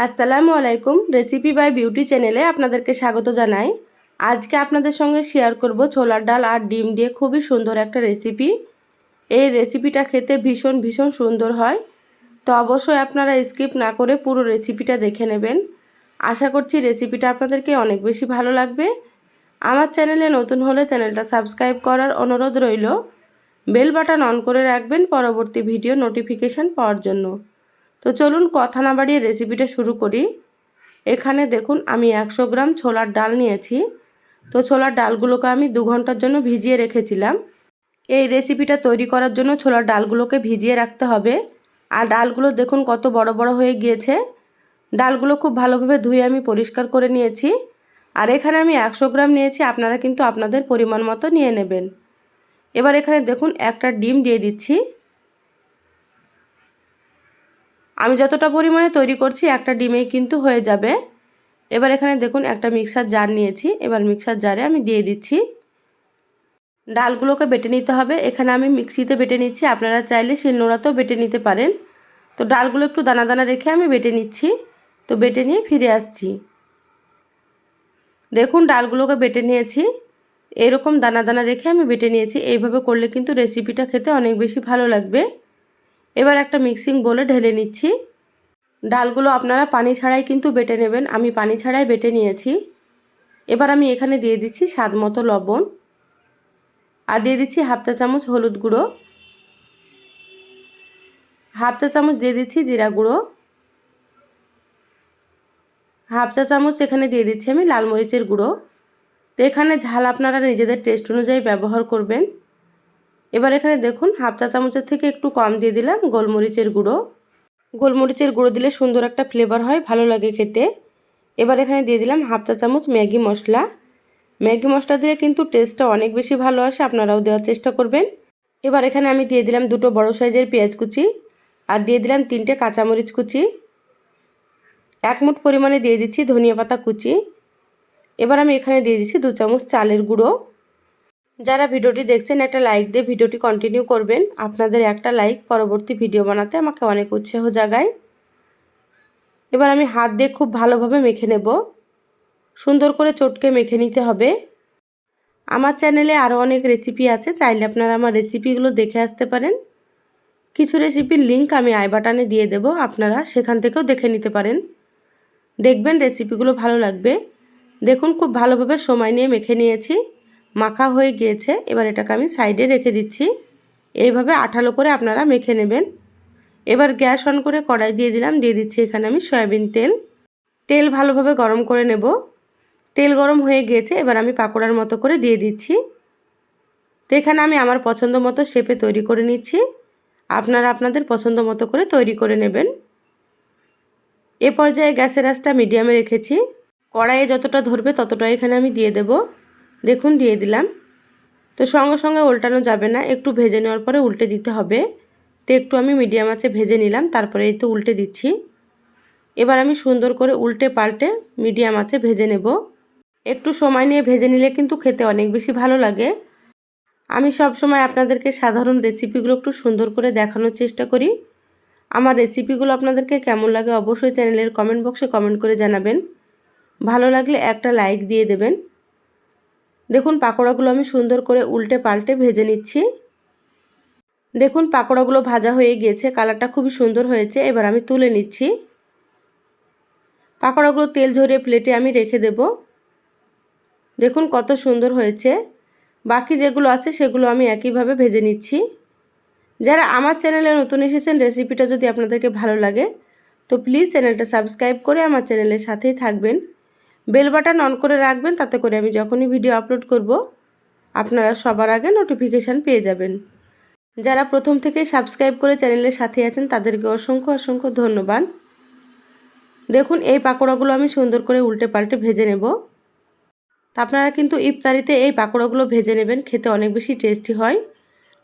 আসসালামু আলাইকুম recipe by beauty চ্যানেলে আপনাদেরকে স্বাগত জানাই। আজকে আপনাদের সঙ্গে শেয়ার করব ছোলার ডাল আর ডিম দিয়ে খুবই সুন্দর একটা রেসিপি এই রেসিপিটা খেতে ভীষণ ভীষণ সুন্দর হয়। তো অবশ্যই আপনারা স্কিপ না করে পুরো রেসিপিটা দেখে নেবেন। আশা করছি রেসিপিটা আপনাদেরকে অনেক বেশি ভালো লাগবে। আমার চ্যানেলে নতুন হলে চ্যানেলটা সাবস্ক্রাইব করার অনুরোধ রইল। বেল বাটন অন করে রাখবেন পরবর্তী ভিডিও নোটিফিকেশান পাওয়ার জন্য। তো চলুন কথা না বাড়িয়ে রেসিপিটা শুরু করি। এখানে দেখুন, আমি একশো গ্রাম ছোলার ডাল নিয়েছি। তো ছোলার ডালগুলোকে আমি দু ঘণ্টার জন্য ভিজিয়ে রেখেছিলাম। এই রেসিপিটা তৈরি করার জন্য ছোলার ডালগুলোকে ভিজিয়ে রাখতে হবে। আর ডালগুলো দেখুন কত বড় বড় হয়ে গিয়েছে। ডালগুলো খুব ভালোভাবে ধুয়ে আমি পরিষ্কার করে নিয়েছি। আর এখানে আমি একশো গ্রাম নিয়েছি, আপনারা কিন্তু আপনাদের পরিমাণ মতো নিয়ে নেবেন। এবার এখানে দেখুন একটা ডিম দিয়ে দিচ্ছি। আমি যতটা পরিমাণে তৈরি করছি, একটা ডিমেই কিন্তু হয়ে যাবে। এবার এখানে দেখুন, একটা মিক্সার জার নিয়েছি। এবার মিক্সার জারে আমি দিয়ে দিচ্ছি। ডালগুলোকে বেটে নিতে হবে। এখানে আমি মিক্সিতে বেটে নিচ্ছি। আপনারা চাইলে শিলনোড়াতেও বেটে নিতে পারেন। তো ডালগুলো একটু দানা দানা রেখে আমি বেটে নিচ্ছি। তো বেটে নিয়ে ফিরে আসছি। দেখুন, ডালগুলোকে বেটে নিয়েছি। এরকম দানা দানা রেখে আমি বেটে নিয়েছি। এইভাবে করলে কিন্তু রেসিপিটা খেতে অনেক বেশি ভালো লাগবে। এবার একটা মিক্সিং বলে ঢেলে নিচ্ছি। ডালগুলো আপনারা পানি ছাড়াই কিন্তু বেটে নেবেন। আমি পানি ছাড়াই বেটে নিয়েছি। এবার আমি এখানে দিয়ে দিচ্ছি স্বাদ মতো লবণ। আর দিয়ে দিচ্ছি হাফ চা চামচ হলুদ গুঁড়ো। হাফ চা চামচ দিয়ে দিচ্ছি জিরা গুঁড়ো। হাফ চা চামচ এখানে দিয়ে দিচ্ছি আমি লাল মরিচের গুঁড়ো। তো এখানে ঝাল আপনারা নিজেদের টেস্ট অনুযায়ী ব্যবহার করবেন। এবার এখানে দেখুন, হাফ চা চামচের থেকে একটু কম দিয়ে দিলাম গোলমরিচের গুঁড়ো। গোলমরিচের গুঁড়ো দিলে সুন্দর একটা ফ্লেভার হয়, ভালো লাগে খেতে। এবার এখানে দিয়ে দিলাম হাফ চা চামচ ম্যাগি মশলা। ম্যাগি মশলা দিয়ে কিন্তু টেস্টটা অনেক বেশি ভালো আসে, আপনারাও দেওয়ার চেষ্টা করবেন। এবার এখানে আমি দিয়ে দিলাম দুটো বড় সাইজের পেঁয়াজ কুচি আর দিয়ে দিলাম তিনটে কাঁচামরিচ কুচি। এক মুঠ পরিমাণে দিয়ে দিচ্ছি ধনিয়া পাতা কুচি। এবার আমি এখানে দিয়ে দিচ্ছি দু চামচ চালের গুঁড়ো। যারা ভিডিওটি দেখছেন, একটা লাইক দিয়ে ভিডিওটি কন্টিনিউ করবেন। আপনাদের একটা লাইক পরবর্তী ভিডিও বানাতে আমাকে অনেক উৎসাহ জাগায়। এবার আমি হাত দিয়ে খুব ভালোভাবে মেখে নেব। সুন্দর করে চটকে মেখে নিতে হবে। আমার চ্যানেলে আরও অনেক রেসিপি আছে, চাইলে আপনারা আমার রেসিপিগুলো দেখে আসতে পারেন। কিছু রেসিপির লিঙ্ক আমি আই বাটানে দিয়ে দেব, আপনারা সেখান থেকেও দেখে নিতে পারেন। দেখবেন রেসিপিগুলো ভালো লাগবে। দেখুন, খুব ভালোভাবে সময় নিয়ে মেখে নিয়েছি। মাখা হয়ে গিয়েছে। এবার এটাকে আমি সাইডে রেখে দিচ্ছি। এইভাবে আঠালো করে আপনারা মেখে নেবেন। এবার গ্যাস অন করে কড়াই দিয়ে দিলাম। দিয়ে দিচ্ছি এখানে আমি সয়াবিন তেল। তেল ভালোভাবে গরম করে নেব। তেল গরম হয়ে গিয়েছে। এবার আমি পাকোড়ার মতো করে দিয়ে দিচ্ছি। তো এখানে আমি আমার পছন্দ মতো শেপে তৈরি করে নিচ্ছি। আপনারা আপনাদের পছন্দ মতো করে তৈরি করে নেবেন। এ পর্যায়ে গ্যাসের আঁচটা মিডিয়ামে রেখেছি। কড়াইয়ে যতটা ধরবে ততটা এখানে আমি দিয়ে দেব। দেখুন, দিয়ে দিলাম। তো সঙ্গে সঙ্গে উল্টানো যাবে না, একটু ভেজে নেওয়ার পরে উল্টে দিতে হবে। তো একটু আমি মিডিয়াম আছে ভেজে নিলাম, তারপরে এই তো উল্টে দিচ্ছি। এবার আমি সুন্দর করে উল্টে পাল্টে মিডিয়াম আছে ভেজে নেব। একটু সময় নিয়ে ভেজে নিলে কিন্তু খেতে অনেক বেশি ভালো লাগে। আমি সব সময় আপনাদেরকে সাধারণ রেসিপিগুলো একটু সুন্দর করে দেখানোর চেষ্টা করি। আমার রেসিপিগুলো আপনাদেরকে কেমন লাগে অবশ্যই চ্যানেলের কমেন্ট বক্সে কমেন্ট করে জানাবেন। ভালো লাগলে একটা লাইক দিয়ে দেবেন। দেখুন পাকোড়াগুলো আমি সুন্দর করে উল্টে পাল্টে ভেজে নিচ্ছি। দেখুন পাকোড়াগুলো ভাজা হয়ে গিয়েছে, কালারটা খুবই সুন্দর হয়েছে, এবার আমি তুলে নিচ্ছি। পাকোড়াগুলো তেল ঝরিয়ে প্লেটে আমি রেখে দেব। দেখুন কত সুন্দর হয়েছে। বাকি যেগুলো আছে সেগুলো আমি একইভাবে ভেজে নিচ্ছি। যারা আমার চ্যানেলে নতুন এসেছেন, রেসিপিটা যদি আপনাদেরকে ভালো লাগে, তো প্লিজ চ্যানেলটা সাবস্ক্রাইব করে আমার চ্যানেলের সাথেই থাকবেন। বেল বাটন অন করে রাখবেন, তাতে করে আমি যখনই ভিডিও আপলোড করব, আপনারা সবার আগে নোটিফিকেশান পেয়ে যাবেন। যারা প্রথম থেকেই সাবস্ক্রাইব করে চ্যানেলের সাথে আছেন, তাদেরকে অসংখ্য অসংখ্য ধন্যবাদ। দেখুন, এই পাকোড়াগুলো আমি সুন্দর করে উল্টে পাল্টে ভেজে নেব। তা আপনারা কিন্তু ইফতারিতে এই পাকোড়াগুলো ভেজে নেবেন, খেতে অনেক বেশি টেস্টি হয়।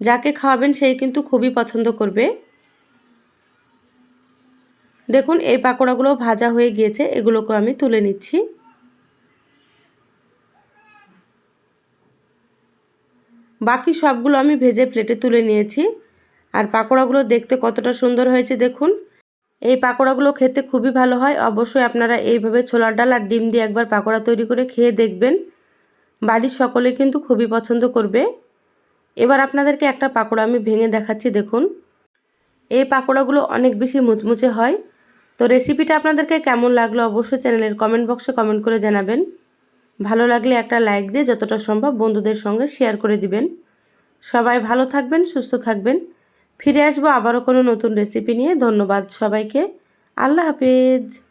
যাকে খাওয়াবেন, সেই কিন্তু খুবই পছন্দ করবে। দেখুন, এই পাকোড়াগুলো ভাজা হয়ে গিয়েছে এগুলোকে আমি তুলে নিচ্ছি। বাকি সবগুলো আমি ভেজে প্লেটে তুলে নিয়েছি। আর পাকোড়াগুলো দেখতে কতটা সুন্দর হয়েছে দেখুন। এই পাকোড়াগুলো খেতে খুবই ভালো হয়। অবশ্যই আপনারা এইভাবে ছোলার ডাল আর ডিম দিয়ে একবার পাকোড়া তৈরি করে খেয়ে দেখবেন। বাড়ির সকলে কিন্তু খুবই পছন্দ করবে। এবার আপনাদেরকে একটা পাকোড়া আমি ভেঙে দেখাচ্ছি দেখুন। এই পাকোড়াগুলো অনেক বেশি মুচমুচে হয়। তো রেসিপিটা আপনাদেরকে কেমন লাগল অবশ্যই চ্যানেলের কমেন্ট বক্সে কমেন্ট করে জানাবেন। ভালো লাগলে একটা লাইক দিয়ে যতটা সম্ভব বন্ধুদের সঙ্গে শেয়ার করে দিবেন। সবাই ভালো থাকবেন, সুস্থ থাকবেন। ফিরে আসব আবারও কোনো নতুন রেসিপি নিয়ে। ধন্যবাদ সবাইকে। আল্লাহ হাফিজ।